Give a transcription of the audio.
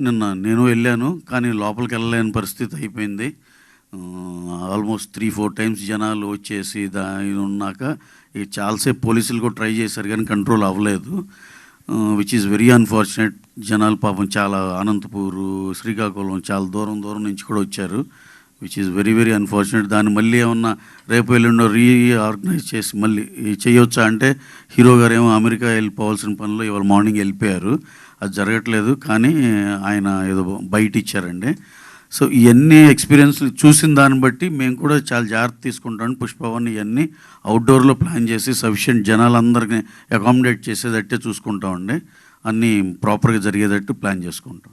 నిన్న నేను వెళ్ళాను కానీ లోపలికి వెళ్ళలేని పరిస్థితి అయిపోయింది. ఆల్మోస్ట్ త్రీ ఫోర్ టైమ్స్ జనాలు వచ్చేసి దాని ఉన్నాక ఇక చాలాసేపు పోలీసులు కూడా ట్రై చేశారు కానీ కంట్రోల్ అవ్వలేదు. విచ్ ఈస్ వెరీ అన్ఫార్చునేట్ జనాలు పాపం చాలా అనంతపూరు శ్రీకాకుళం చాలా దూరం దూరం నుంచి కూడా వచ్చారు. Which is very very unfortunate దాన్ని మళ్ళీ ఏమన్నా రేపు ఎల్లుండో రీఆర్గనైజ్ చేసి మళ్ళీ చేయొచ్చా అంటే హీరో గారు ఏమో అమెరికా వెళ్ళిపోవాల్సిన పనిలో ఇవాళ మార్నింగ్ వెళ్ళిపోయారు. అది జరగట్లేదు కానీ ఆయన ఏదో బయట ఇచ్చారండి. సో ఇవన్నీ ఎక్స్పీరియన్స్ చూసిన దాన్ని బట్టి మేము కూడా చాలా జాగ్రత్త తీసుకుంటాం. పుష్పవన్ ఇవన్నీ అవుట్డోర్లో ప్లాన్ చేసి సఫిషియెంట్ జనాలందరికీ అకామిడేట్ చేసేటట్టే చూసుకుంటామండి. అన్నీ ప్రాపర్గా జరిగేటట్టు ప్లాన్ చేసుకుంటాం.